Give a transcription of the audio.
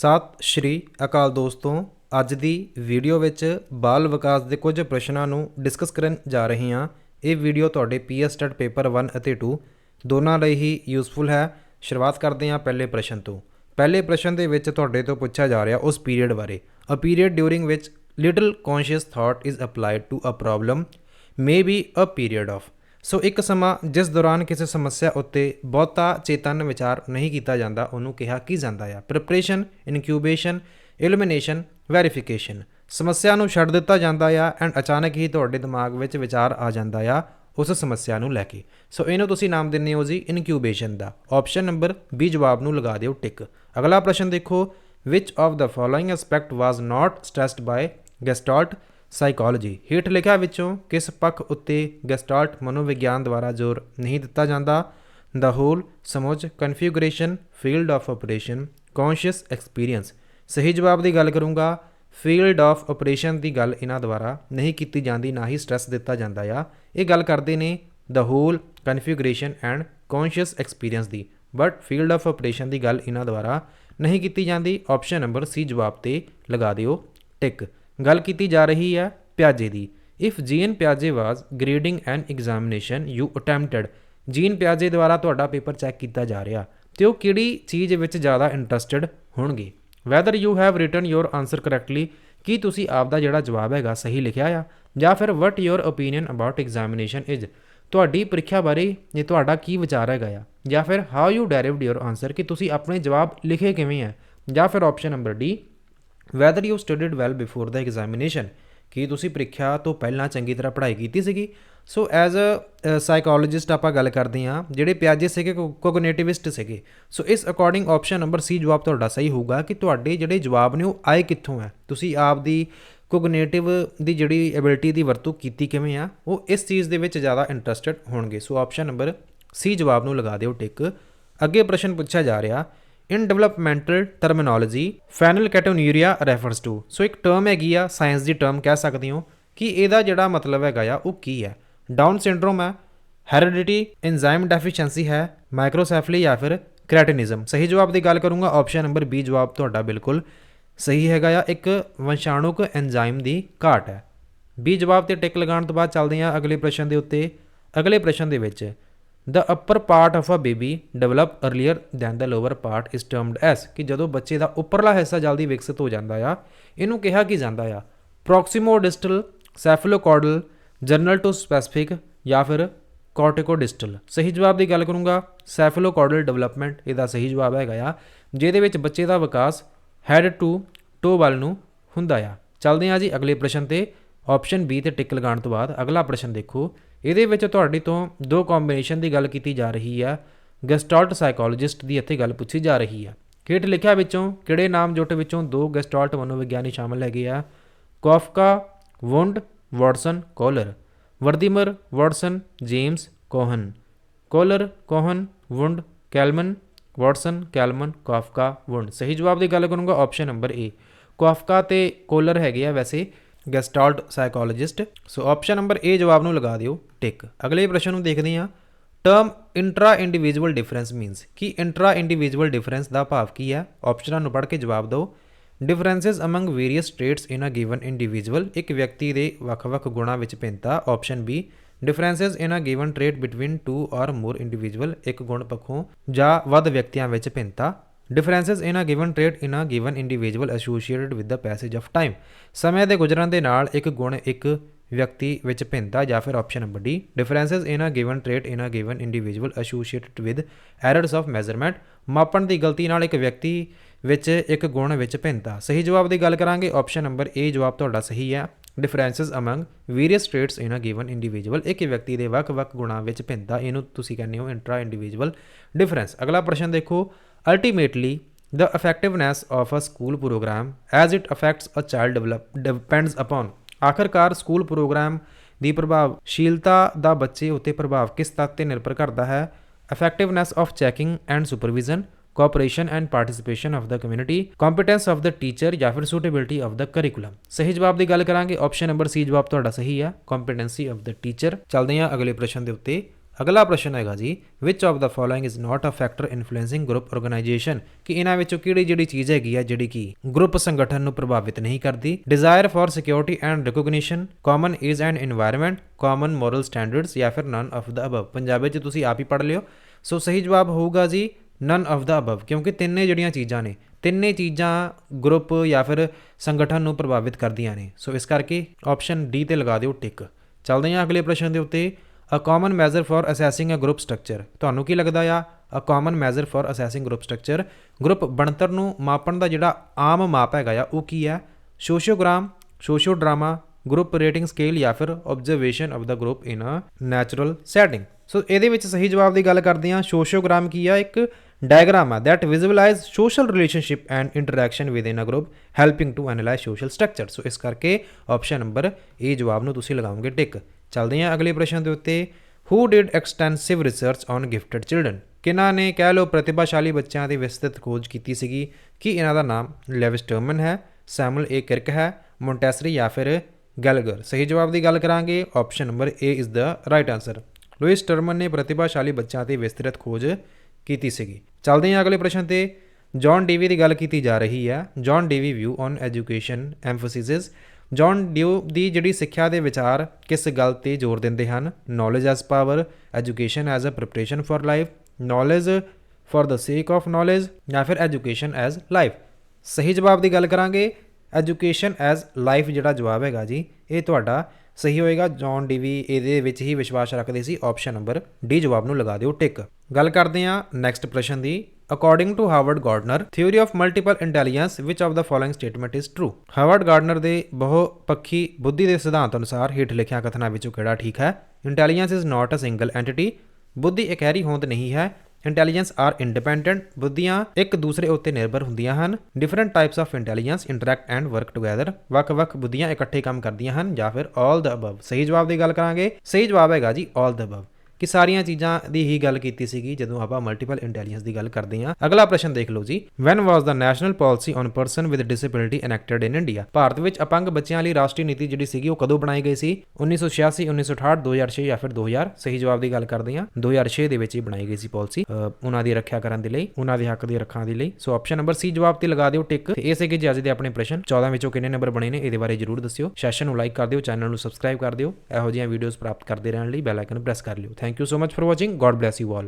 ਸਤਿ ਸ਼੍ਰੀ ਅਕਾਲ ਦੋਸਤੋ, ਅੱਜ ਦੀ ਵੀਡੀਓ ਵਿੱਚ ਬਾਲ ਵਿਕਾਸ ਦੇ ਕੁਝ ਪ੍ਰਸ਼ਨਾਂ ਨੂੰ ਡਿਸਕਸ ਕਰਨ ਜਾ ਰਹੇ ਹਾਂ। ਇਹ ਵੀਡੀਓ ਤੁਹਾਡੇ ਪੀਐਸ ਸਟੱਡ ਪੇਪਰ 1 ਅਤੇ 2 ਦੋਨਾਂ ਲਈ ਹੀ ਯੂਸਫੁਲ ਹੈ। ਸ਼ੁਰੂਆਤ ਕਰਦੇ ਹਾਂ ਪਹਿਲੇ ਪ੍ਰਸ਼ਨ ਤੋਂ। ਪਹਿਲੇ ਪ੍ਰਸ਼ਨ ਦੇ ਵਿੱਚ ਤੁਹਾਡੇ ਤੋਂ ਪੁੱਛਿਆ ਜਾ ਰਿਹਾ ਉਸ ਪੀਰੀਅਡ ਬਾਰੇ। ਅ period during which little conscious thought is applied to a problem may be a period of so ਇੱਕ ਸਮਾਂ ਜਿਸ ਦੌਰਾਨ ਕਿਸੇ ਸਮੱਸਿਆ ਉੱਤੇ ਬਹੁਤਾ ਚੇਤਨ ਵਿਚਾਰ ਨਹੀਂ ਕੀਤਾ ਜਾਂਦਾ, ਉਹਨੂੰ ਕਿਹਾ ਕੀ ਜਾਂਦਾ ਆ? ਪ੍ਰਿਪਰੇਸ਼ਨ ਇਨਕਿਊਬੇਸ਼ਨ ਇਲੂਮੀਨੇਸ਼ਨ ਵੈਰੀਫਿਕੇਸ਼ਨ ਸਮੱਸਿਆ ਨੂੰ ਛੱਡ ਦਿੱਤਾ ਜਾਂਦਾ ਆ ਐਂਡ ਅਚਾਨਕ ਹੀ ਤੁਹਾਡੇ ਦਿਮਾਗ ਵਿੱਚ ਵਿਚਾਰ ਆ ਜਾਂਦਾ ਆ ਉਸ ਸਮੱਸਿਆ ਨੂੰ ਲੈ ਕੇ। ਸੋ ਇਹਨੂੰ ਤੁਸੀਂ ਨਾਮ ਦਿੰਦੇ ਹੋ ਜੀ ਇਨਕਿਊਬੇਸ਼ਨ ਦਾ। ਆਪਸ਼ਨ ਨੰਬਰ ਬੀ ਜਵਾਬ ਨੂੰ ਲਗਾ ਦਿਓ ਟਿਕ ਅਗਲਾ ਪ੍ਰਸ਼ਨ ਦੇਖੋ, which of the following aspect was not stressed by gestalt? Psychology ਹੇਠ ਲਿਖਿਆ ਵਿੱਚੋਂ ਕਿਸ ਪੱਖ ਉੱਤੇ ਗੈਸਟਾਲਟ ਮਨੋਵਿਗਿਆਨ ਦੁਆਰਾ ਜ਼ੋਰ ਨਹੀਂ ਦਿੱਤਾ ਜਾਂਦਾ? ਦਾ whole ਸਮੁੱਚ configuration field of operation conscious experience ਸਹੀ ਜਵਾਬ ਦੀ ਗੱਲ ਕਰੂੰਗਾ। ਫੀਲਡ ਆਫ ਆਪਰੇਸ਼ਨ ਦੀ ਗੱਲ ਇਹਨਾਂ ਦੁਆਰਾ ਨਹੀਂ ਕੀਤੀ ਜਾਂਦੀ, ਨਾ ਹੀ ਸਟ੍ਰੈਸ ਦਿੱਤਾ ਜਾਂਦਾ ਆ। ਇਹ ਗੱਲ ਕਰਦੇ ਨੇ ਦਾ whole configuration and conscious experience the. But field of operation ਦੀ ਗੱਲ ਇਹਨਾਂ ਦੁਆਰਾ ਨਹੀਂ ਕੀਤੀ ਜਾਂਦੀ। ਆਪਸ਼ਨ ਨੰਬਰ ਸੀ ਜਵਾਬ ਤੇ ਲਗਾ ਦਿਓ ਟਿਕ ਗੱਲ ਕੀਤੀ ਜਾ ਰਹੀ ਹੈ ਪਿਆਜੇ ਦੀ। If jean ਪਿਆਜੇ was grading and examination you attempted jean ਪਿਆਜੇ ਦੁਆਰਾ ਤੁਹਾਡਾ ਪੇਪਰ ਚੈੱਕ ਕੀਤਾ ਜਾ ਰਿਹਾ। ਤੇ ਉਹ ਕਿਹੜੀ ਚੀਜ਼ ਵਿੱਚ ਜ਼ਿਆਦਾ ਇੰਟਰਸਟਿਡ ਹੋਣਗੇ? Whether you have written your answer correctly ਕੀ ਤੁਸੀਂ ਆਪ ਦਾ ਜਿਹੜਾ ਜਵਾਬ ਹੈਗਾ ਸਹੀ ਲਿਖਿਆ ਆ? ਜਾਂ ਫਿਰ what your opinion about examination is ਤੁਹਾਡੀ ਪ੍ਰੀਖਿਆ ਬਾਰੇ ਇਹ ਤੁਹਾਡਾ ਕੀ ਵਿਚਾਰ ਹੈਗਾ ਆ? ਜਾਂ ਫਿਰ how you derived your answer ਕਿ ਤੁਸੀਂ ਆਪਣੇ ਜਵਾਬ ਲਿਖੇ ਕਿਵੇਂ ਆ? ਜਾਂ ਫਿਰ option number D whether you studied well before the examination ਕੀ ਤੁਸੀਂ ਪ੍ਰੀਖਿਆ ਤੋਂ ਪਹਿਲਾਂ ਚੰਗੀ ਤਰ੍ਹਾਂ ਪੜ੍ਹਾਈ ਕੀਤੀ ਸੀਗੀ? ਸੋ ਐਜ਼ ਅ ਸਾਈਕੋਲੋਜਿਸਟ ਆਪਾਂ ਗੱਲ ਕਰਦੇ ਹਾਂ, ਜਿਹੜੇ ਪਿਆਜੇ ਸੀਗੇ ਕੋਗਨੀਟਿਵਿਸਟ ਸੀਗੇ। ਸੋ ਇਸ ਅਕੋਰਡਿੰਗ ਆਪਸ਼ਨ ਨੰਬਰ ਸੀ ਜਵਾਬ ਤੁਹਾਡਾ ਸਹੀ ਹੋਊਗਾ ਕਿ ਤੁਹਾਡੇ ਜਿਹੜੇ ਜਵਾਬ ਨੇ ਉਹ ਆਏ ਕਿੱਥੋਂ ਹੈ। ਤੁਸੀਂ ਆਪ ਦੀ ਕੋਗਨੀਟਿਵ ਦੀ ਜਿਹੜੀ ਐਬਿਲਿਟੀ ਦੀ ਵਰਤੋਂ ਕੀਤੀ ਕਿਵੇਂ ਆ, ਉਹ ਇਸ ਚੀਜ਼ ਦੇ ਵਿੱਚ ਜ਼ਿਆਦਾ ਇੰਟਰਸਟਿਡ ਹੋਣਗੇ। ਸੋ ਆਪਸ਼ਨ ਨੰਬਰ ਸੀ ਜਵਾਬ ਨੂੰ ਲਗਾ ਦਿਓ ਟਿਕ। ਅੱਗੇ ਪ੍ਰਸ਼ਨ ਪੁੱਛਿਆ ਜਾ ਰਿਹਾ in developmental terminology phenylketonuria refers to so ਇੱਕ ਟਰਮ ਹੈਗੀ ਆ ਸਾਇੰਸ ਦੀ ਟਰਮ ਕਹਿ ਸਕਦੇ ਹੋ ਕਿ ਇਹਦਾ ਜਿਹੜਾ ਮਤਲਬ ਹੈਗਾ ਆ, ਉਹ ਕੀ ਹੈ? ਡਾਊਨ ਸਿੰਡਰੋਮ ਹੈ ਹੈਰੀਡਿਟੀ ਐਂਜ਼ਾਈਮ ਡੈਫੀਸ਼ੀਐਂਸੀ ਹੈ ਮਾਈਕਰੋਸੈਫਲੀ ਜਾਂ ਫਿਰ ਕ੍ਰੈਟਿਨਿਜ਼ਮ ਸਹੀ ਜਵਾਬ ਦੀ ਗੱਲ ਕਰੂੰਗਾ ਆਪਸ਼ਨ ਨੰਬਰ ਬੀ ਜਵਾਬ ਤੁਹਾਡਾ ਬਿਲਕੁਲ ਸਹੀ ਹੈਗਾ ਆ। ਇੱਕ ਵੰਸ਼ਾਣੁਕ ਐਂਜ਼ਾਈਮ ਦੀ ਘਾਟ ਹੈ। ਬੀ ਜਵਾਬ ਤੇ ਟਿਕ ਲਗਾਉਣ ਤੋਂ ਬਾਅਦ ਚੱਲਦੇ ਹਾਂ ਅਗਲੇ ਪ੍ਰਸ਼ਨ ਦੇ ਉੱਤੇ। ਅਗਲੇ ਪ੍ਰਸ਼ਨ ਦੇ ਵਿੱਚ the upper part of uh baby develop earlier than the lower part is termed as ਕਿ ਜਦੋਂ ਬੱਚੇ ਦਾ ਉੱਪਰਲਾ ਹਿੱਸਾ ਜਲਦੀ ਵਿਕਸਿਤ ਹੋ ਜਾਂਦਾ ਆ, ਇਹਨੂੰ ਕਿਹਾ ਕੀ ਜਾਂਦਾ ਆ? Proximodistal cephalocaudal general to specific ਜਾਂ ਫਿਰ ਕੋਰਟੀਕੋਡਿਸਟਲ ਸਹੀ ਜਵਾਬ ਦੀ ਗੱਲ ਕਰੂੰਗਾ ਸੈਫਲੋਕੋਡਲ ਡਿਵੈਲਪਮੈਂਟ ਇਹਦਾ ਸਹੀ ਜਵਾਬ ਹੈਗਾ ਆ, ਜਿਹਦੇ ਵਿੱਚ ਬੱਚੇ ਦਾ ਵਿਕਾਸ ਹੈਡ ਟੂ ਟੋ ਵੱਲ ਨੂੰ ਹੁੰਦਾ ਆ। ਚੱਲਦੇ ਹਾਂ ਜੀ ਅਗਲੇ ਪ੍ਰਸ਼ਨ ਤੇ। ਆਪਸ਼ਨ ਬੀ ਤੇ ਟਿਕ ਲਗਾਉਣ ਤੋਂ ਬਾਅਦ ਅਗਲਾ ਪ੍ਰਸ਼ਨ ਦੇਖੋ। ਇਹਦੇ ਵਿੱਚ ਤੁਹਾਡੇ ਤੋਂ ਦੋ ਕੰਬੀਨੇਸ਼ਨ ਦੀ ਗੱਲ ਕੀਤੀ ਜਾ ਰਹੀ ਹੈ ਗੈਸਟਾਲਟ ਸਾਈਕੋਲੋਜਿਸਟ ਦੀ ਇੱਥੇ ਗੱਲ ਪੁੱਛੀ ਜਾ ਰਹੀ ਹੈ ਹੇਠ ਲਿਖਿਆ ਵਿੱਚੋਂ ਕਿਹੜੇ ਨਾਮ ਜੁੱਟ ਵਿੱਚੋਂ ਦੋ ਗੈਸਟਾਲਟ ਮਨੋਵਿਗਿਆਨੀ ਸ਼ਾਮਲ ਹੈਗੇ ਆ? Koffka Wundt Watson Kohler Wertheimer Watson James Kohn Kohler Kohn Wundt Kelman Watson Kelman Koffka Wundt ਸਹੀ ਜਵਾਬ ਦੀ ਗੱਲ ਕਰੂੰਗਾ ਆਪਸ਼ਨ ਨੰਬਰ ਏ ਕਾਫਕਾ ਤੇ ਕੋਲਰ ਹੈਗੇ ਆ ਵੈਸੇ। Gestalt psychologist. So option number A ਜਵਾਬ ਨੂੰ ਲਗਾ ਦਿਓ। ਟਿਕ ਅਗਲੇ ਪ੍ਰਸ਼ਨ ਨੂੰ ਦੇਖਦੇ ਹਾਂ। Term intra individual difference means ਕੀ ਇੰਟਰਾ ਇੰਡੀਵਿਜੂਅਲ ਡਿਫਰੈਂਸ ਦਾ ਭਾਵ ਕੀ ਹੈ? ਆਪਸ਼ਨਾਂ ਨੂੰ ਪੜ੍ਹ ਕੇ ਜਵਾਬ ਦਿਓ। Differences among various traits in a given individual ਇੱਕ ਵਿਅਕਤੀ ਦੇ ਵੱਖ-ਵੱਖ ਗੁਣਾਂ ਵਿੱਚ ਭਿੰਨਤਾ। Option B differences in uh given trait between two or more individual ਇੱਕ ਗੁਣ ਪੱਖੋਂ ਜਾਂ ਵੱਧ ਵਿਅਕਤੀਆਂ ਵਿੱਚ ਭਿੰਨਤਾ। Differences in uh given trait in uh given individual associated with the passage of time ਸਮੇਂ ਦੇ ਗੁਜ਼ਰਨ ਦੇ ਨਾਲ ਇੱਕ ਗੁਣ ਇੱਕ ਵਿਅਕਤੀ ਵਿੱਚ ਭਿੰਨਤਾ ਜਾਂ ਫਿਰ option number D differences in uh given trait in uh given individual associated with errors of measurement ਮਾਪਣ ਦੀ ਗਲਤੀ ਨਾਲ ਇੱਕ ਵਿਅਕਤੀ ਵਿੱਚ ਇੱਕ ਗੁਣ ਵਿੱਚ ਭਿੰਨਤਾ। ਸਹੀ ਜਵਾਬ ਦੀ ਗੱਲ ਕਰਾਂਗੇ। ਆਪਸ਼ਨ ਨੰਬਰ ਏ ਜਵਾਬ ਤੁਹਾਡਾ ਸਹੀ ਹੈ। Differences among various traits in a given individual ਇੱਕ ਵਿਅਕਤੀ ਦੇ ਵੱਖ-ਵੱਖ ਗੁਣਾਂ ਵਿੱਚ ਭਿੰਨਤਾ। ਇਹਨੂੰ ਤੁਸੀਂ ਕਹਿੰਦੇ ਹੋ ਇੰਟਰਾ ਇੰਡੀਵਿਜੂਅਲ ਡਿਫਰੈਂਸ ਅਗਲਾ ਪ੍ਰਸ਼ਨ ਦੇਖੋ। Ultimately the effectiveness of a school program as it affects a child develop depends upon ਆਖਰਕਾਰ ਸਕੂਲ ਪ੍ਰੋਗਰਾਮ ਦੀ ਪ੍ਰਭਾਵਸ਼ੀਲਤਾ ਦਾ ਬੱਚੇ ਉੱਤੇ ਪ੍ਰਭਾਵ ਕਿਸ ਤੱਤ ਤੇ ਨਿਰਭਰ ਕਰਦਾ ਹੈ effectiveness of checking and supervision cooperation and participation of the community competence of the teacher ਜਾਂ ਫਿਰ suitability of the curriculum ਸਹੀ ਜਵਾਬ ਦੀ ਗੱਲ ਕਰਾਂਗੇ ਆਪਸ਼ਨ ਨੰਬਰ ਸੀ ਜਵਾਬ ਤੁਹਾਡਾ ਸਹੀ ਹੈ competency of the teacher ਚੱਲਦੇ ਹਾਂ ਅਗਲੇ ਪ੍ਰਸ਼ਨ ਦੇ ਉੱਤੇ ਅਗਲਾ ਪ੍ਰਸ਼ਨ ਹੈਗਾ ਜੀ which of the following is not uh factor influencing group organization ਕਿ ਇਹਨਾਂ ਵਿੱਚੋਂ ਕਿਹੜੀ ਜਿਹੜੀ ਚੀਜ਼ ਹੈਗੀ ਆ ਜਿਹੜੀ ਕਿ ਗਰੁੱਪ ਸੰਗਠਨ ਨੂੰ ਪ੍ਰਭਾਵਿਤ ਨਹੀਂ ਕਰਦੀ desire for security and recognition common is and environment common moral standards ਜਾਂ ਫਿਰ none of the above Punjabi ਚ ਤੁਸੀਂ ਆਪ ਹੀ ਪੜ੍ਹ ਲਿਓ ਸੋ ਸਹੀ ਜਵਾਬ ਹੋਊਗਾ ਜੀ ਨਨ ਆਫ ਦਾ ਅਬਵ ਕਿਉਂਕਿ ਤਿੰਨੇ ਜਿਹੜੀਆਂ ਚੀਜ਼ਾਂ ਨੇ ਤਿੰਨੇ ਚੀਜ਼ਾਂ ਗਰੁੱਪ ਜਾਂ ਫਿਰ ਸੰਗਠਨ ਨੂੰ ਪ੍ਰਭਾਵਿਤ ਕਰਦੀਆਂ ਨੇ ਸੋ ਇਸ ਕਰਕੇ ਆਪਸ਼ਨ ਡੀ ਤੇ ਲਗਾ ਦਿਓ ਟਿਕ ਚੱਲਦੇ ਹਾਂ ਅਗਲੇ ਪ੍ਰਸ਼ਨ ਦੇ ਉੱਤੇ ਅ common measure for assessing uh group structure ਤੁਹਾਨੂੰ ਕੀ ਲੱਗਦਾ ਆ? ਅ common measure for assessing group structure group ਬਣਤਰ ਨੂੰ ਮਾਪਣ ਦਾ ਜਿਹੜਾ ਆਮ ਮਾਪ ਹੈਗਾ ਆ, ਉਹ ਕੀ ਹੈ sociogram socio drama group rating scale ਜਾਂ ਫਿਰ observation of the group in uh natural setting so ਇਹਦੇ ਵਿੱਚ ਸਹੀ ਜਵਾਬ ਦੀ ਗੱਲ ਕਰਦੇ ਹਾਂ ਸੋਸ਼ੀਓਗ੍ਰਾਮ ਕੀ ਆ? ਇੱਕ ਡਾਇਗਰਾਮ ਆ that visualize social relationship and interaction within a group helping to analyze social structure so ਇਸ ਕਰਕੇ ਆਪਸ਼ਨ ਨੰਬਰ ਏ ਜਵਾਬ ਨੂੰ ਤੁਸੀਂ ਲਗਾਓਗੇ ਟਿਕ ਚੱਲਦੇ ਹਾਂ ਅਗਲੇ ਪ੍ਰਸ਼ਨ ਦੇ ਉੱਤੇ। Who did extensive research on gifted children? ਕਿਹਨਾਂ ਨੇ ਕਹਿ ਲਓ ਪ੍ਰਤਿਭਾਸ਼ਾਲੀ ਬੱਚਿਆਂ ਦੀ ਵਿਸਤ੍ਰਿਤ ਖੋਜ ਕੀਤੀ ਸੀਗੀ? ਕਿ ਇਹਨਾਂ ਦਾ ਨਾਮ ਲੈਵਿਸ ਟਰਮਨ ਹੈ, ਸੈਮੂਅਲ ਏ ਕਿਰਕ ਹੈ, ਮੌਂਟੈਸਰੀ ਜਾਂ ਫਿਰ ਗੈਲਗਰ? ਸਹੀ ਜਵਾਬ ਦੀ ਗੱਲ ਕਰਾਂਗੇ। Option number A is the right answer Lewis Terman ਨੇ ਪ੍ਰਤਿਭਾਸ਼ਾਲੀ ਬੱਚਿਆਂ 'ਤੇ ਵਿਸਤ੍ਰਿਤ ਖੋਜ ਕੀਤੀ ਸੀਗੀ। ਚੱਲਦੇ ਹਾਂ ਅਗਲੇ ਪ੍ਰਸ਼ਨ ਤੇ। ਜੌਨ ਡੀਵੀ ਦੀ ਗੱਲ ਕੀਤੀ ਜਾ ਰਹੀ ਹੈ। John Dewey view on education emphasis John Dewey ਦੀ ਜਿਹੜੀ ਸਿੱਖਿਆ ਦੇ ਵਿਚਾਰ ਕਿਸ ਗੱਲ ਤੇ ਜ਼ੋਰ ਦਿੰਦੇ ਹਨ? Knowledge as power education as uh preparation for life knowledge for the sake of knowledge ਜਾਂ ਫਿਰ ਐਜੂਕੇਸ਼ਨ ਐਜ਼ ਲਾਈਫ ਸਹੀ ਜਵਾਬ ਦੀ ਗੱਲ ਕਰਾਂਗੇ। ਐਜੂਕੇਸ਼ਨ ਐਜ਼ ਲਾਈਫ ਜਿਹੜਾ ਜਵਾਬ ਹੈਗਾ ਜੀ, ਇਹ ਤੁਹਾਡਾ ਸਹੀ ਹੋਏਗਾ। ਜੌਨ ਡੀਵੀ ਇਹਦੇ ਵਿੱਚ ਹੀ ਵਿਸ਼ਵਾਸ ਰੱਖਦੇ ਸੀ। ਆਪਸ਼ਨ ਨੰਬਰ ਡੀ ਜਵਾਬ ਨੂੰ ਲਗਾ ਦਿਓ ਟਿਕ। ਗੱਲ ਕਰਦੇ ਹਾਂ ਨੈਕਸਟ ਪ੍ਰਸ਼ਨ ਦੀ। According to Howard Gardner theory of multiple intelligence which of the following statement is true Howard Gardner ਦੇ ਬਹੁ ਪੱਖੀ ਬੁੱਧੀ ਦੇ ਸਿਧਾਂਤ ਅਨੁਸਾਰ ਹੇਠ ਲਿਖਿਆ ਕਥਨਾਂ ਵਿੱਚੋਂ ਕਿਹੜਾ ਠੀਕ ਹੈ? Intelligence is not uh single entity ਬੁੱਧੀ ਇਕਹਿਰੀ ਹੋਂਦ ਨਹੀਂ ਹੈ। ਇੰਟੈਲੀਜੈਂਸ ਆਰ ਇੰਡੀਪੈਂਡੈਂਟ ਬੁੱਧੀਆਂ ਇੱਕ ਦੂਸਰੇ ਉੱਤੇ ਨਿਰਭਰ ਹੁੰਦੀਆਂ ਹਨ। Different types of intelligence interact and work together ਵੱਖ-ਵੱਖ ਬੁੱਧੀਆਂ ਇਕੱਠੇ ਕੰਮ ਕਰਦੀਆਂ ਹਨ ਜਾਂ ਫਿਰ ਆਲ ਦ ਅਬਵ ਸਹੀ ਜਵਾਬ ਦੀ ਗੱਲ ਕਰਾਂਗੇ। ਸਹੀ ਜਵਾਬ ਹੈਗਾ ਜੀ ਆਲ ਦ ਅਬਵ ਕਿ ਸਾਰੀਆਂ ਚੀਜ਼ਾਂ ਦੀ ਹੀ ਗੱਲ ਕੀਤੀ ਸੀਗੀ ਜਦੋਂ ਆਪਾਂ ਮਲਟੀਪਲ ਇੰਟੈਲੀਜੈਂਸ ਦੀ ਗੱਲ ਕਰਦੇ ਹਾਂ। ਅਗਲਾ ਪ੍ਰਸ਼ਨ ਦੇਖ ਲਓ ਜੀ। When was the national policy on person with disability enacted in India Bharat ਵਿੱਚ ਅਪੰਗ ਬੱਚਿਆਂ ਲਈ ਰਾਸ਼ਟਰੀ ਨੀਤੀ ਜਿਹੜੀ ਸੀਗੀ ਉਹ ਕਦੋਂ ਬਣਾਈ ਗਈ ਸੀ? 1986 1968 2006 ਜਾਂ ਫਿਰ 2000 ਸਹੀ ਜਵਾਬ ਦੀ ਗੱਲ ਕਰਦੇ ਹਾਂ। 2006 ਦੇ ਵਿੱਚ ਹੀ ਬਣਾਈ ਗਈ ਸੀ ਪਾਲਿਸੀ ਉਹਨਾਂ ਦੀ ਰੱਖਿਆ ਕਰਨ ਦੇ ਲਈ, ਉਹਨਾਂ ਦੇ ਹੱਕ ਦੀ ਰੱਖਾਂ ਦੇ ਲਈ। ਸੋ ਆਪਸ਼ਨ ਨੰਬਰ ਸੀ ਜਵਾਬ ਤੇ ਲਗਾ ਦਿਓ ਟਿਕ ਇਹ ਸੀਗੇ ਜੀ ਅੱਜ ਦੇ ਆਪਣੇ ਪ੍ਰਸ਼ਨ। 14 ਵਿੱਚੋਂ ਕਿੰਨੇ ਨੰਬਰ ਬਣੇ ਨੇ, ਇਹਦੇ ਬਾਰੇ ਜਰੂਰ ਦੱਸਿਓ। ਸੈਸ਼ਨ ਨੂੰ ਲਾਈਕ ਕਰ ਦਿਓ ਚੈਨਲ ਨੂੰ ਸਬਸਕ੍ਰਾਈਬ ਕਰ ਦਿਓ। ਇਹੋ ਜਿਹੀਆਂ ਵੀਡੀਓਜ਼ ਪ੍ਰਾਪਤ ਕਰਦੇ ਰਹਿਣ ਲਈ ਬੈਲ ਆਈਕਨ ਪ੍ਰੈਸ ਕਰ ਲਿਓ। Thank you so much for watching. God bless you all.